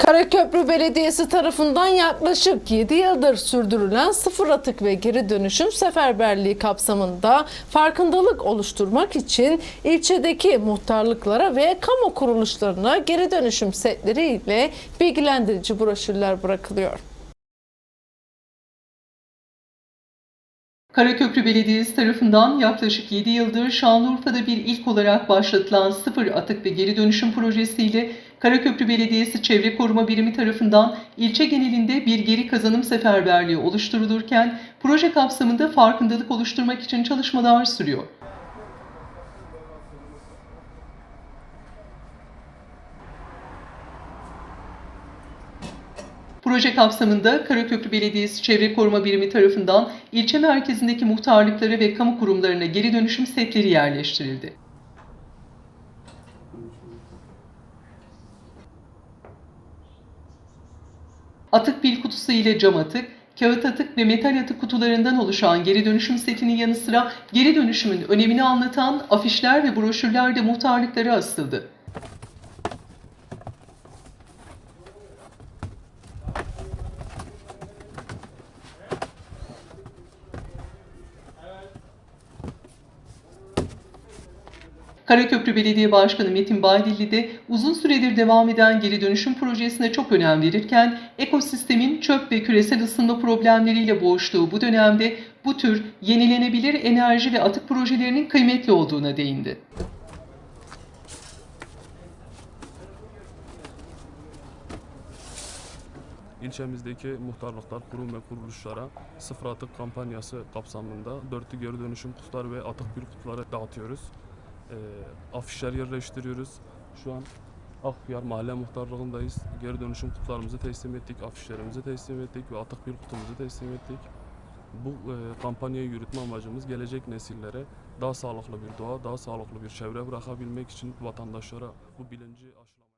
Karaköprü Belediyesi tarafından yaklaşık 7 yıldır sürdürülen sıfır atık ve geri dönüşüm seferberliği kapsamında farkındalık oluşturmak için ilçedeki muhtarlıklara ve kamu kuruluşlarına geri dönüşüm setleri ile bilgilendirici broşürler bırakılıyor. Karaköprü Belediyesi tarafından yaklaşık 7 yıldır Şanlıurfa'da bir ilk olarak başlatılan sıfır atık ve geri dönüşüm projesiyle Karaköprü Belediyesi Çevre Koruma Birimi tarafından ilçe genelinde bir geri kazanım seferberliği oluşturulurken proje kapsamında farkındalık oluşturmak için çalışmalar sürüyor. Proje kapsamında Karaköprü Belediyesi Çevre Koruma Birimi tarafından ilçe merkezindeki muhtarlıklara ve kamu kurumlarına geri dönüşüm setleri yerleştirildi. Atık pil kutusu ile cam atık, kağıt atık ve metal atık kutularından oluşan geri dönüşüm setinin yanı sıra geri dönüşümün önemini anlatan afişler ve broşürler de muhtarlıklara asıldı. Karaköprü Belediye Başkanı Metin Baydilli de uzun süredir devam eden geri dönüşüm projesine çok önem verirken ekosistemin çöp ve küresel ısınma problemleriyle boğuştuğu bu dönemde bu tür yenilenebilir enerji ve atık projelerinin kıymetli olduğuna değindi. İlçemizdeki muhtarlıklar, kurum ve kuruluşlara sıfır atık kampanyası kapsamında dörtlü geri dönüşüm kutuları ve atık bir kutuları dağıtıyoruz. Ee, afişler yerleştiriyoruz. Şu an Akpınar Mahalle Muhtarlığındayız. Geri dönüşüm kutularımızı teslim ettik, afişlerimizi teslim ettik ve atık bir kutumuzu teslim ettik. Bu e, kampanyayı yürütme amacımız gelecek nesillere daha sağlıklı bir doğa, daha sağlıklı bir çevre bırakabilmek için vatandaşlara bu bilinci aşılamak.